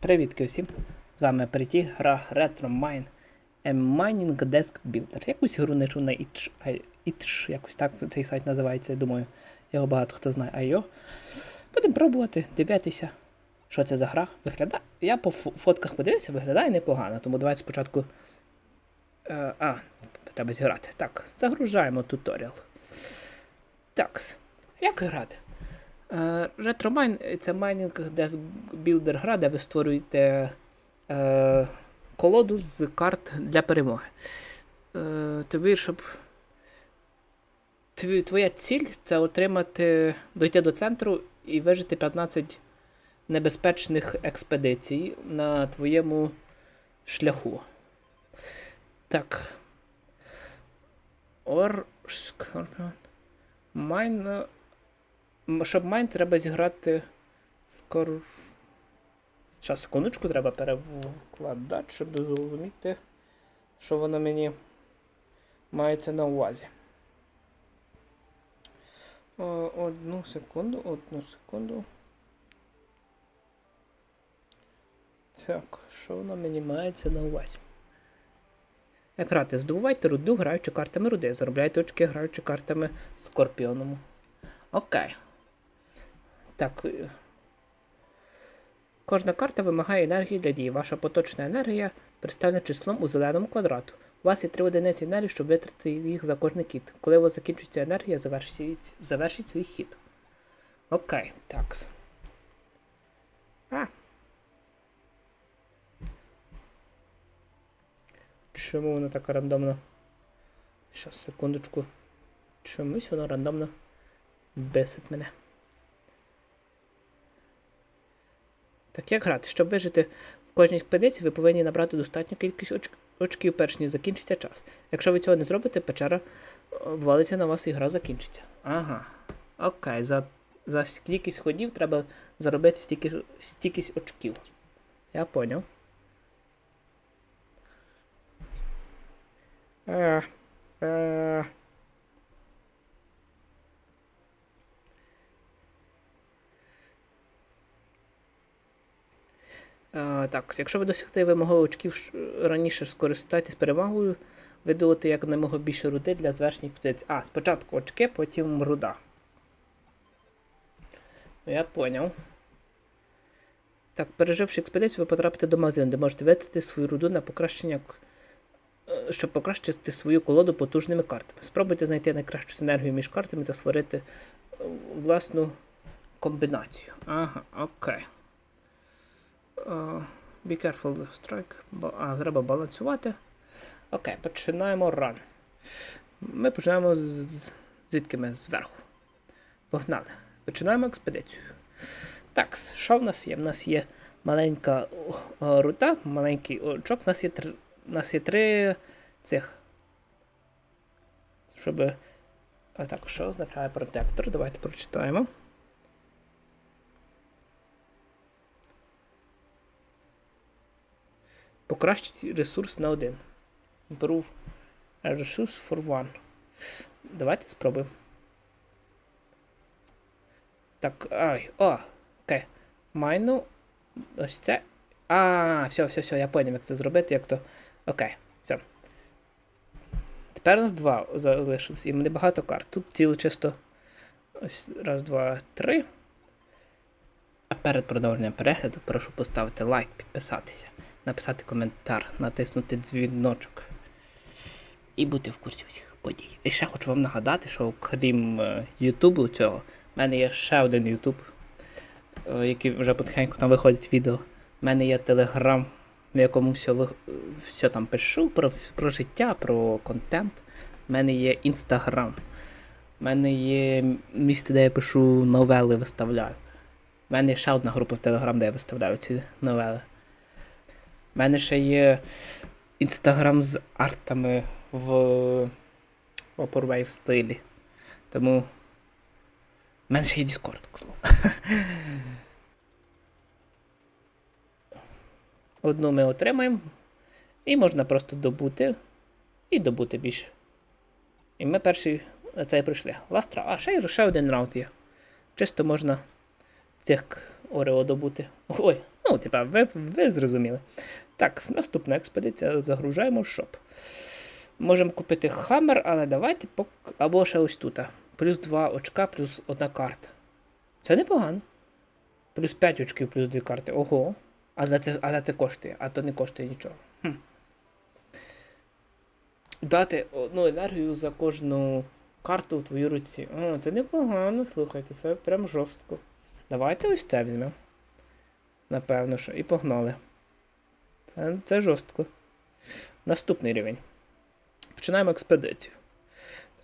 Привітки усім! З вами Переті, гра Retro Mine a Mining Desk Builder. Якусь гру не чув на itch, itch, якось так цей сайт називається, я думаю, його багато хто знає. А його будемо пробувати дивитися, що це за гра. Виглядає. Я по фотках подивився, виглядає непогано, тому давайте спочатку. Е, а, треба зіграти. Так, загружаємо туторіал. Так, як грати? Е, RetroMine це майнінг Desk Builder гра, де ви створюєте е, колоду з карт для перемоги. Е, тобі, щоб твоя ціль це отримати, дойти до центру і вижити 15 небезпечних експедицій на твоєму шляху. Так. Or Scorpion. Щоб майн треба зіграти скоро. Зараз, секундочку, треба перевкладати, щоб зрозуміти, що воно мені мається на увазі. Одну секунду, одну секунду. Так, що воно мені мається на увазі? Як грати? Здобувайте руду, граючи картами руди. Заробляйте очки, граючи картами скорпіоном. Окей. Так. е, Кожна карта вимагає енергії для дії. Ваша поточна енергія представлена числом у зеленому квадрату. У вас є три одиниці енергії, щоб витратити їх за кожний кіт. Коли у вас закінчується енергія, завершіть, завершіть свій хід. Окей, так. А. Чому воно так рандомно? Щас, секундочку. Чомусь воно рандомно бесить мене. Так як грати? Щоб вижити в кожній експедиції, ви повинні набрати достатню кількість оч- очків, перш ніж закінчиться час. Якщо ви цього не зробите, печера обвалиться на вас і гра закінчиться. Ага. Окей, за, за кількість ходів треба заробити стільки, стількись очків. Я поняв. Е, е, Е, так, якщо ви досягти вимогових очків раніше скористайтесь перевагою, видувати якомога більше руди для звершення експедицій. А, спочатку очки, потім руда. Ну, Я поняв. Так, переживши експедицію, ви потрапите до магазину, де можете витратити свою руду на покращення, е, щоб покращити свою колоду потужними картами. Спробуйте знайти найкращу синергію між картами та створити е, власну комбінацію. Ага, окей. Uh, be careful of strike. А, треба балансувати. Окей, починаємо ран. Ми починаємо з, звідки ми зверху. Погнали. Починаємо експедицію. Так, що в нас є? В нас є маленька рута, маленький очок. В нас є три, нас є три цих. Щоб. А так, що означає протектор? Давайте прочитаємо. Покращить ресурс на один. Improve a resource for one. Давайте спробуємо. Так, ай, о, окей. Майну. Ось це. А, все, все, все, я поняв, як це зробити, як то. Окей, все. Тепер у нас два залишилось, і небагато карт. Тут ціло чисто. Ось раз, два, три. А перед продовженням перегляду прошу поставити лайк, підписатися, написати коментар, натиснути дзвіночок і бути в курсі всіх подій. І ще хочу вам нагадати, що окрім е, Ютубу цього, в мене є ще один Ютуб, е, який вже потихеньку там виходить відео. У мене є Телеграм, в якому все, все там пишу про, про життя, про контент. У мене є Інстаграм. У мене є місце, де я пишу новели, виставляю. У мене є ще одна група в Телеграм, де я виставляю ці новели. У мене ще є інстаграм з артами в Vaporwave стилі. Тому. У мене ще є Discord. Одну ми отримаємо. І можна просто добути. І добути більше. І ми перший цей пройшли. Ластра. А, ще, ще один раунд є. Чисто можна цих Орео добути. Ой, Ну, типа, ви, ви зрозуміли. Так, наступна експедиція. Загружаємо шоп. Можемо купити хаммер, але давайте пок... або ще ось тут. Плюс 2 очка, плюс одна карта. Це непогано. Плюс 5 очків, плюс 2 карти. Ого. Але це, але це коштує, а то не коштує нічого. Хм. Дати одну енергію за кожну карту в твоїй руці. О, це непогано, слухайте, це прям жорстко. Давайте ось це візьмемо. Напевно, що. І погнали. Це, це жорстко. Наступний рівень. Починаємо експедицію.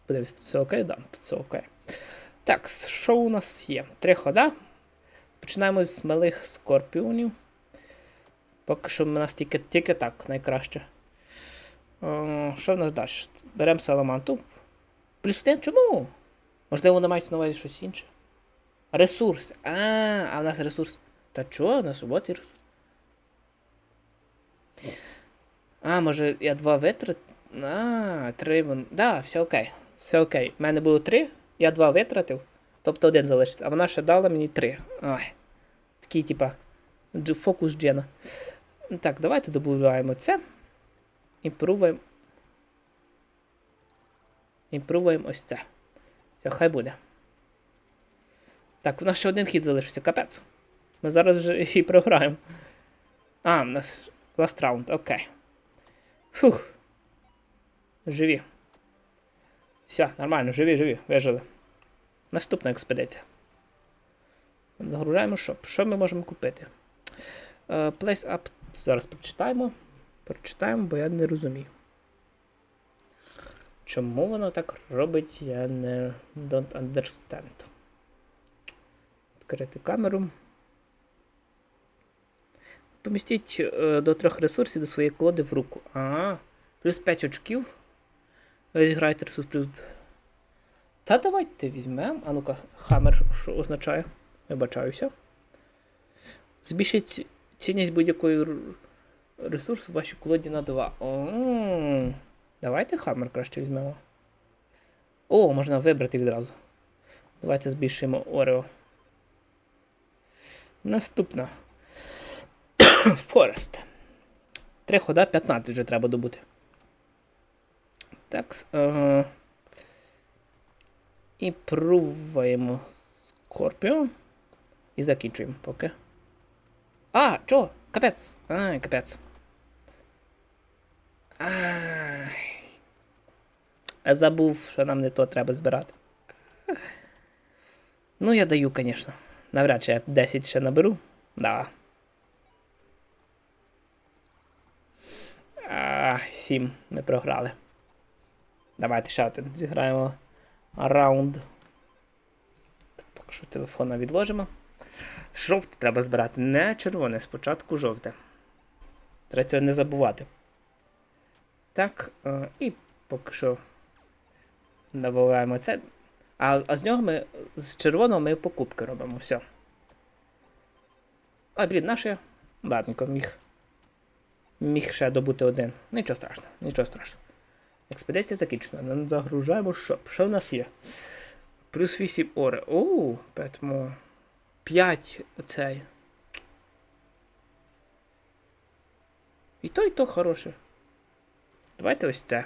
Тут все окей? Да, все окей. Так, що у нас є? Три хода. Починаємо з малих скорпіонів. Поки що в нас тільки, тільки так найкраще. О, що в нас далі? Беремо саламанту. Плюс один чому? Можливо, вона мається на увазі щось інше. Ресурс. А, а в нас ресурс. Та чого? У нас роботи ресурс. А, може я два витрат. А, три вон. Да, все окей. Все окей. У мене було три, я два витратив. Тобто один залишиться. А вона ще дала мені три. Ай. Такий, типа, фокус Джена. Так, давайте додаємо це. Імпрувуємо. Імпрувуємо ось це. Все, хай буде. Так, у нас ще один хід залишився, капець. Ми зараз вже і програємо. А, у нас last round, окей. Фух. Живі. Все, нормально, живі, живі, вижили. Наступна експедиція. Загружаємо шоп. Що ми можемо купити? Е, place up. Зараз прочитаємо. Прочитаємо, бо я не розумію. Чому воно так робить, я не don't understand. Відкрити камеру. Помістіть е, до трьох ресурсів до своєї колоди в руку. А, плюс 5 очків. Ви зіграєте ресурс плюс. Та давайте візьмемо. А ну-ка, хаммер, що означає? Вибачаюся. Збільшіть ці- цінність будь-якої ресурсу в вашій колоді на 2. О, давайте хаммер краще візьмемо. О, можна вибрати відразу. Давайте збільшуємо Орео. Наступна. Форест. Три хода, 15 вже треба добути. Так. Е- і пробуємо Скорпіо. І закінчуємо поки. А, чо? Капець. Ай, капець. Ай. Я забув, що нам не то треба збирати. Ну, я даю, звісно. Навряд чи я 10 ще наберу. Да. А, 7 ми програли. Давайте ще один зіграємо раунд. Поки що телефона відложимо. Жовте треба збирати. Не червоне, спочатку жовте. Треба цього не забувати. Так, е, і поки що додаємо це. А, а з нього ми з червоного ми покупки робимо. Все. А, блін, наш я. Ладненько, міг. Міг ще добути один. Нічого страшного, нічого страшного. Експедиція закінчена. Загружаємо шоп. Що в нас є? Плюс 8 оре. Оу, поэтому 5 оцей. І то, і то хороше. Давайте ось це.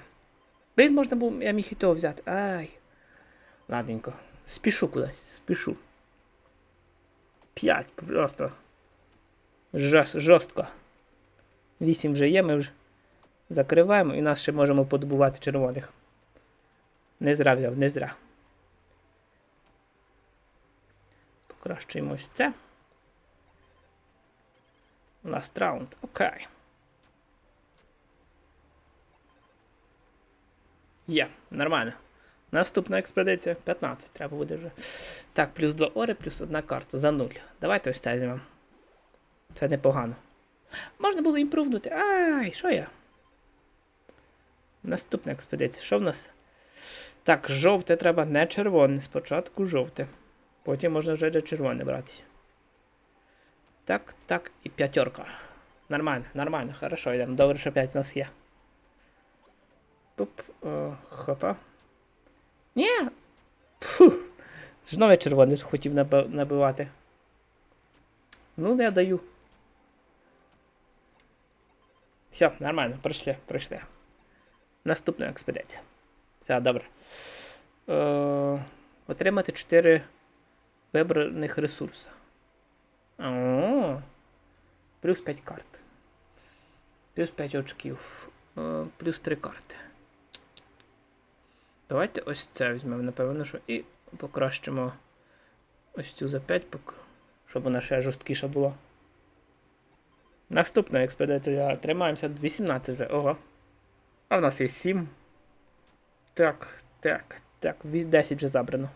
Блін, можна було, я міг і того взяти. Ай. Ладненько. Спішу кудись, спішу. 5 просто. Жорст, жорстко. 8 вже є, ми вже закриваємо і нас ще можемо подобувати червоних. Не зря взяв, не зря. Покращуємо ось це. Last round. Окей. Є, нормально. Наступна експедиція 15. Треба буде вже. Так, плюс 2 ори, плюс одна карта за 0. Давайте ось це візьмемо. Це непогано. Можна було імпрувнути. Ай, що я? Наступна експедиція. Що в нас? Так, жовте треба не червоне. Спочатку жовте. Потім можна вже для червоне братися. Так, так, і п'ятерка. Нормально, нормально, хорошо, йдемо. Добре, що 5 з нас є. Пуп, о, хопа. Ні! Фу. Знову червоний хотів набивати. Ну, я даю. Все, нормально, пройшли, пройшли. Наступна експедиція. Все, добре. Е, отримати 4 вибраних ресурси. Плюс 5 карт. Плюс 5 очків. Е, плюс 3 карти. Давайте ось це візьмемо, напевно, що і покращимо ось цю за 5, щоб вона ще жорсткіша була. Наступна експедиція. Тримаємося 18 вже. Ого. А в нас є 7. Так, так, так. 10 вже забрано.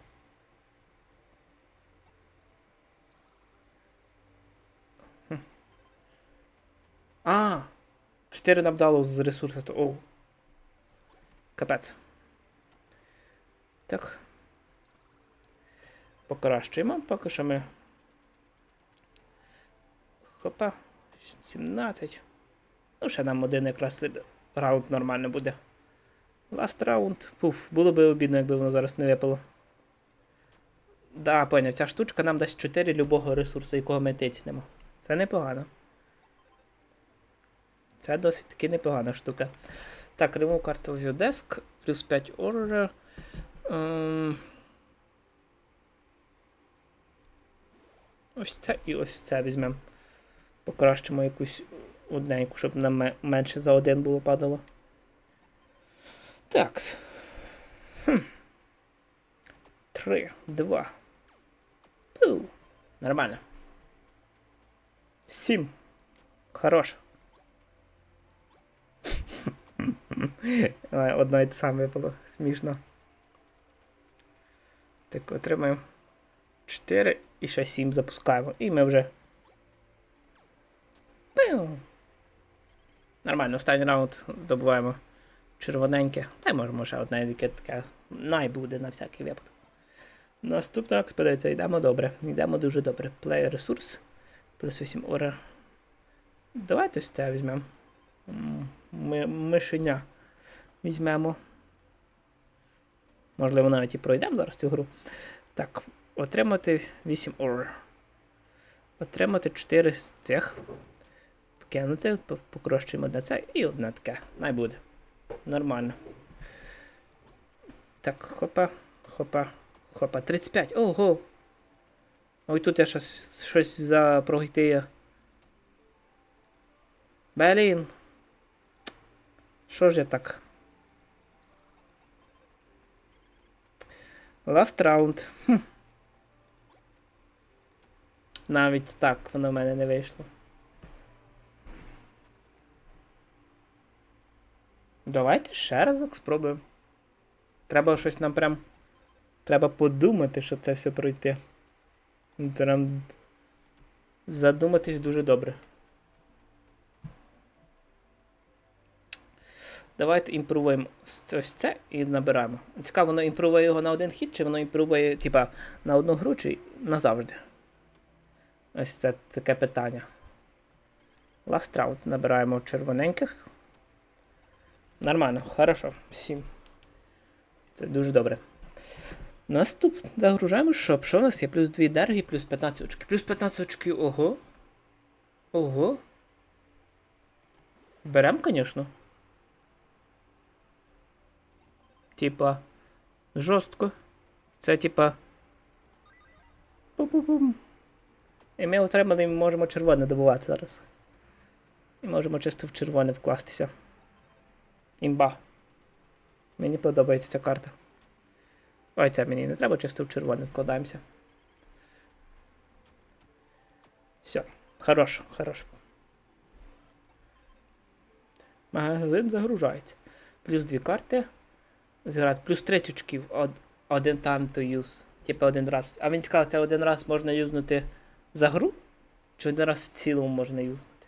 А! 4 нам дало з ресурсу. Оу. Капець. Так. Покращуємо. Поки що ми. Хопа. 17. Ну, ще нам один якраз раунд нормально буде. Ласт раунд. Пуф, було би обідно, якби воно зараз не випало. Да, поняв, ця штучка нам дасть 4 любого ресурсу, якого ми тицнемо. Це непогано. Це досить таки непогана штука. Так, remove карту view desk, плюс 5 order. Ем... Ось це і ось це візьмемо. Покращимо якусь одненьку, щоб нам менше за один було падало. Так. Хм. Три, два. Пу. Нормально. Сім. Хорош. Одно і те саме випало. Смішно. Так, отримаємо 4 і ще 7 запускаємо. І ми вже. Пиу. Нормально, останній раунд здобуваємо червоненьке. Та й можемо ще одне яке таке найбуде на всякий випадок. Наступна експедиція. Йдемо добре. Йдемо дуже добре. Play ресурс. Плюс 8 ора. Давайте ось це візьмемо. Ми, мишеня візьмемо. Можливо, навіть і пройдемо зараз цю гру. Так, отримати 8 ор. Отримати 4 з цих. Покинути, по- покращуємо одне це і одне таке. Най буде. Нормально. Так, хопа, хопа, хопа. 35. Ого! Ой, тут я щось, щось запрогития. Блін. Що ж я так? Last. Хм. Навіть так воно в мене не вийшло. Давайте ще разок спробуємо. Треба щось нам прям. Треба подумати, щоб це все пройти. Ну, Треба задуматись дуже добре. Давайте імпровуємо ось це і набираємо. Цікаво, воно імпровує його на один хід, чи воно імпровує, типа, на одну гру, чи назавжди. Ось це таке питання. Last round набираємо червоненьких. Нормально, хорошо. 7. Це дуже добре. Наступ загружаємо шоп. Що у нас є? Плюс 2 дерги, плюс 15 очків. Плюс 15 очків, ого. Ого. Берем, звісно. Типа. Жорстко. Це типа. Пу-пу-пум. І ми отримали, ми можемо червоне добувати зараз. І можемо чисто в червоне вкластися. Імба. Мені подобається ця карта. Ой, це мені не треба, чисто в червоне вкладаємося. Все, хорош, хорош. Магазин загружається. Плюс дві карти. Зіграти. Плюс 30 очків. Од, один time to use. Типа один раз. А він сказав, це один раз можна юзнути за гру? Чи один раз в цілому можна юзнути?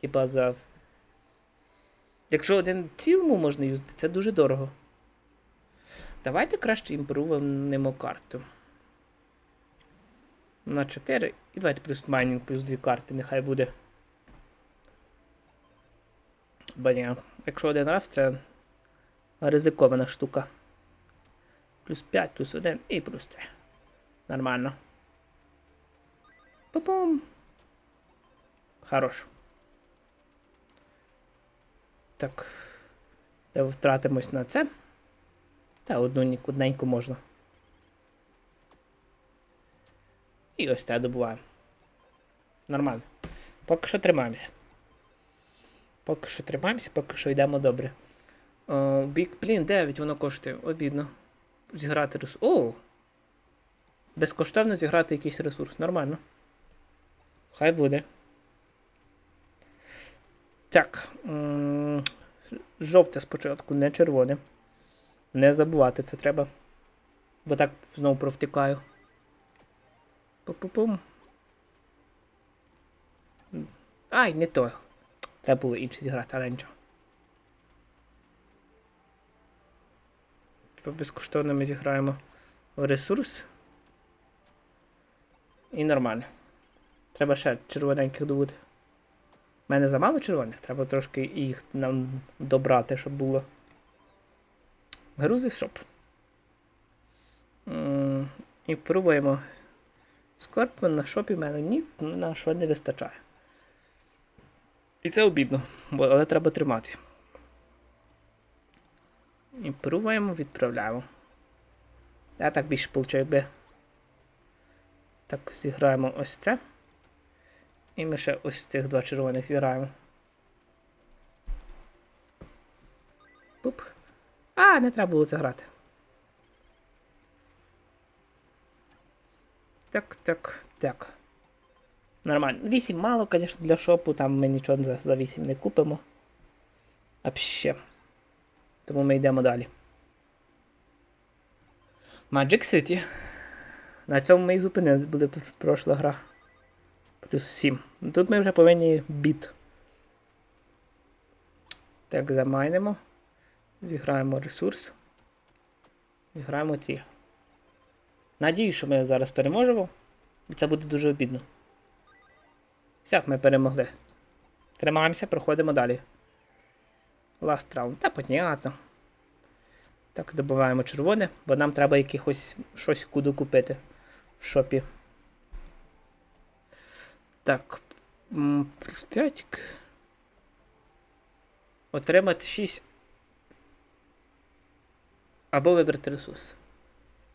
Типа за. Якщо один цілому можна юзати, це дуже дорого. Давайте краще імпрувимо карту. На 4. І давайте плюс майнінг, плюс 2 карти, нехай буде. Бо ні, якщо один раз, це ризикована штука. Плюс 5, плюс 1 і плюс 3. Нормально. Пу-пум. Хорош. Так. Та втратимось на це. Та одну ні- одненьку можна. І ось те добуваємо. Нормально. Поки що тримаємося. Поки що тримаємося, поки що йдемо добре. О, бік, блін, 9 воно коштує. Обідно. Зіграти ресурс. О! Безкоштовно зіграти якийсь ресурс. Нормально. Хай буде. Так. Жовте спочатку, не червоне. Не забувати це треба. Бо так знову провтикаю. Пу-пу-пум. Ай, не той. Треба було інше зіграти, але нічого. Типа безкоштовно ми зіграємо в ресурс. І нормально. Треба ще червоненьких добути. У мене замало червоних, треба трошки їх нам добрати, щоб було. Грузи шоп. І пробуємо. Скорпіон на шопі в мене ні, на що не вистачає. І це обідно, але треба тримати. І пробуємо, відправляємо. Я так більше получаю, якби. Так, зіграємо ось це. І ми ще ось цих два червоних зіграємо. Пуп. А, не треба було це грати. Так, так, так. Нормально. 8 мало, звісно, для шопу, там ми нічого за, за 8 не купимо. Вообще. Тому ми йдемо далі. Magic City. На цьому ми і зупинились, буде пр- пройшла гра. Плюс 7. Тут ми вже повинні біт. Так, замайнемо. Зіграємо ресурс. Зіграємо ті. Надіюсь, що ми зараз переможемо. І це буде дуже обідно. Як ми перемогли. Тримаємося, проходимо далі. Last round. Та понятно. Так, добуваємо червоне, бо нам треба якихось щось куди купити в шопі. Так. Плюс 5. Отримати 6. Або вибрати ресурс.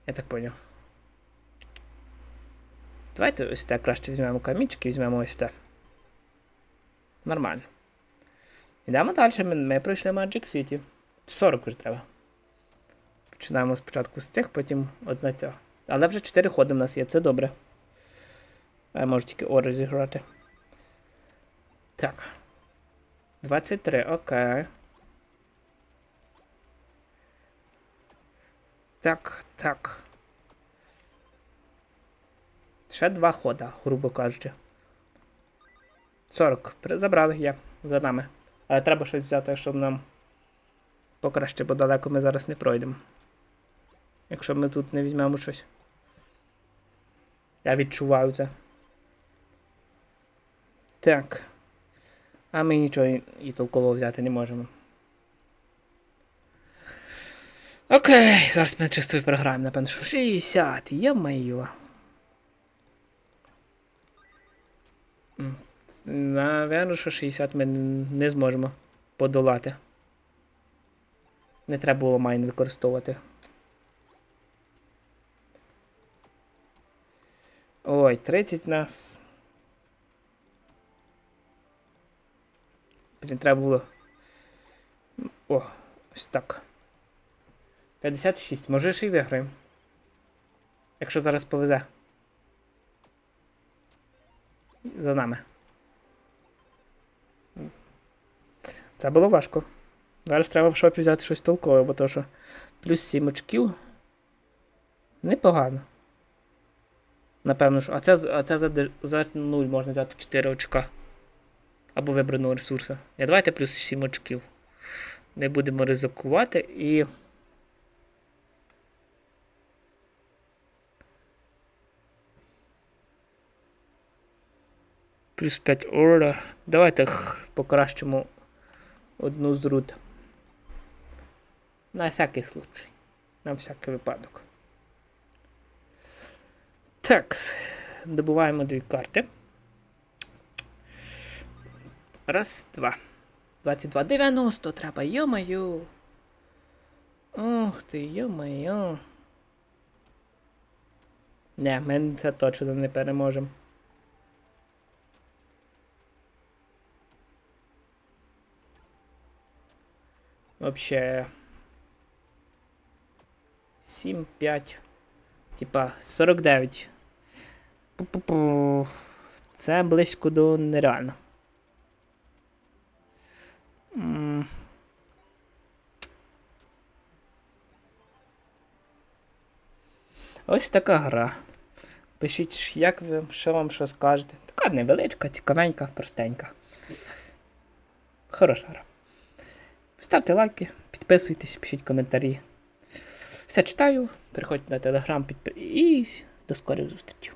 Я так поняв. Давайте ось так краще візьмемо камінчики, візьмемо ось так. Нормально. Йдемо далі. Ми, ми пройшли Magic City. 40 вже треба. Починаємо спочатку з цих, потім одна ця. Але вже 4 ходи в нас є, це добре. А я можу тільки ори зіграти. Так. 23, окей. Так, так. Ще два хода, грубо кажучи. 40. Забрали є за нами. Але треба щось взяти, щоб нам покраще, бо далеко ми зараз не пройдемо. Якщо ми тут не візьмемо щось. Я відчуваю це. Так. А ми нічого і, толкового взяти не можемо. Окей, зараз ми чисто програємо, напевно, що 60, йо-моє. М, що 60 ми не зможемо подолати. Не треба було майн використовувати. Ой, 30 нас. Блін, треба було. О, ось так. 56. Може ще й виграємо. Якщо зараз повезе. За нами. Це було важко. Зараз треба в шопі взяти щось толкове, бо то що плюс 7 очків. Непогано. Напевно, що. А це, а це за, за 0 можна взяти 4 очка. Або вибраного ресурсу. Я давайте плюс 7 очків. Не будемо ризикувати і. Плюс 5 орда. Давайте покращимо одну з рут. На всякий случай. На всякий випадок. Так. Добуваємо дві карти. Раз, два. 22. 90 треба, йо-моє. Ух ти, йо-моє. Не, ми це точно не переможемо. Вообще. 7, 5. Типа 49. Пу-пу-пу. Це близько до нереально. Ось така гра. Пишіть, як ви, що вам що скажете. Така невеличка, цікавенька, простенька. Хороша гра. Ставте лайки, підписуйтесь, пишіть коментарі. Все читаю, переходьте на телеграм підпи... і до скорих зустрічей.